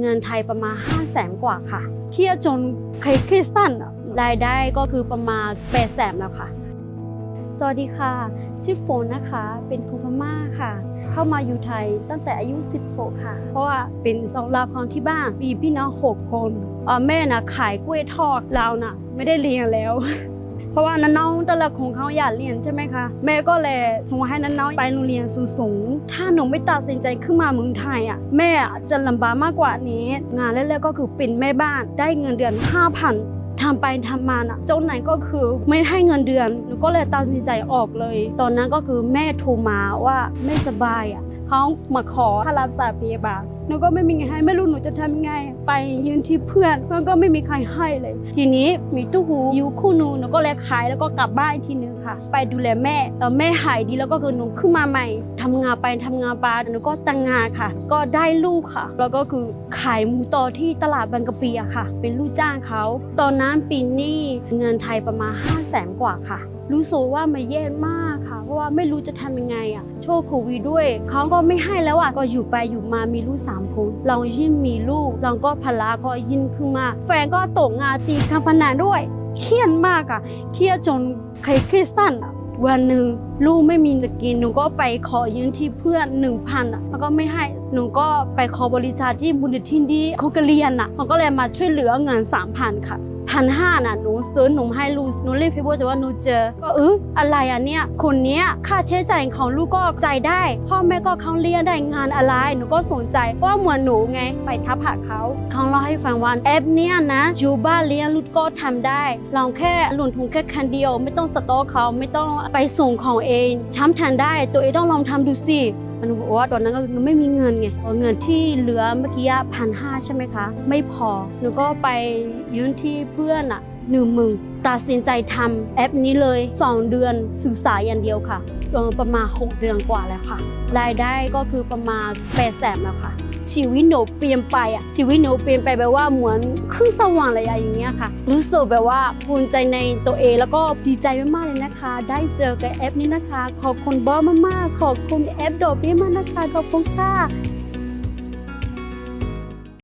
เงินไทยประมาณ 5 0 0แสนกว่าค่ะ เครียดจนเคยเครียดสั้นอะรายได้ก็คือประมาณ8 0 0แสนแล้วค่ะ สวัสดีค่ะ ชื่อโฟนนะคะ เป็นคนพม่าค่ะ เข้ามาอยู่ไทยตั้งแต่อายุ 16 ค่ะ เพราะว่าเป็นเสาหลักของที่บ้านมีพี่น้อง 6 คนเอ่อแม่นะขายกล้วยทอดเรานะไม่ได้เรียนแล้วเพ ราะว่าน้องๆแต่ละคนเขาอยากเรียนใช่ไหมคะแม่ก็เลยส่งให้น้องๆไปโรงเรียนสูงๆถ้าหนูไม่ตัดสินใจขึ้นมาเมืองไทยอะแม่จะลำบากมากกว่านี้ งานแรกๆก็คือเป็นแม่บ้านได้เงินเดือน5,000ทำไปทำมาน่ะเจ้านายก็คือไม่ให้เงินเดือนหนูก็เลยตัดสินใจออกเลย ตอนนั้นก็คือแม่โทรมาว่าไม่สบายอะ เขามาขอค่ารักษาพยาบาลหนูก็ไม่มีเงินให้ไม่รู้หนูจะทำยังไง ไปยืนที่เพื่อนเพื่อนก็ไม่มีใครให้เลย ทีนี้มีตู้หูยูคู่หนูหนูก็เลยขายแล้วก็กลับบ้านอีกทีนึงค่ะ ไปดูแลแม่เอ่อแม่หายดีแล้วก็คือหนูขึ้นมาใหม่ทำงานไปทำงานไปหนูก็แต่งงานค่ะ ก็ได้ลูกค่ะ แล้วก็คือขายหมูต่อที่ตลาดบางกะปิอะค่ะ เป็นลูกจ้างเขาตอนนั้นปีนี้เงินไทยประมาณ5 0 0แสนกว่าค่ะ รู้สึกว่ามันแย่มากค่ะ เพราะว่าไม่รู้จะทำยังไงอะโชคโควิดด้วยเขาก็ไม่ให้แล้วอะก็อยู่ไปอยู่มามีลูกสามคนเรายิ่งมีลูกเราก็ภาระก็ยิ่งขึ้นมา แฟนก็ตกงานตีกาพนันด้วย เครียดมากอะเครียดจนเคยเครียดสั้นอะวันหนึ่งลูกไม่มีจะกินหนูก็ไปขอยืมที่เพื่อนหนึ่งพันอะแล้วก็ไม่ให้หนูก็ไปขอบริจาคที่มูลนิธิที่เขาก็เรียนอะเขาก็เลยมาช่วยเหลือเงินสามพันค่ะ พันห้าน่ะหนูซื้อหนูให้ลูกหนูเรียกพี่โบจะว่าหนูเจอก็เอออะไรอะเนี่ยคนเนี้ยค่าใช้จ่ายของลูกก็จ่ายได้ พ่อแม่ก็เขาเรียนได้งานอะไรหนูก็สนใจเพราะว่าเหมือนหนูไงไปทับหาเขาเขาเล่าให้ฟังว่าแอปเนี้ยนะอยู่บ้านเลี้ยงลูกก็ทำได้ลองแค่หลงทุนแค่คันเดียว ไม่ต้องสต็อกเขาไม่ต้องไปส่งของเองช้ำทานได้ตัวเองต้องลองทำดูสิ หนูบอกว่าตอนนั้นก็หนูไม่มีเงินไงเงินที่เหลือเมื่อกี้พันห้าใช่ไหมคะ ไม่พอหนูก็ไปยืนที่เพื่อนอะหนึ่งมื่นตัดสินใจทำแอปนี้เลย 2 เดือนศึกษาอย่างเดียวค่ะประมาณ 6 เดือนกว่าแล้วค่ะรายได้ก็คือประมาณ8ปดแสนแล้วค่ะ ชีวิตหนูเปลี่ยนไปอะชีวิตหนูเปลี่ยนไปแบบว่าเหมือนขึ้นสว่างอะไรอย่างเงี้ยค่ะ รู้สึกแบบว่าภูมิใจในตัวเองแล้วก็ดีใจมากๆเลยนะคะ ได้เจอกับแอปนี้นะคะ ขอบคุณบอสมากๆขอบคุณแอปโดดนี้มากนะคะขอบคุณค่ะ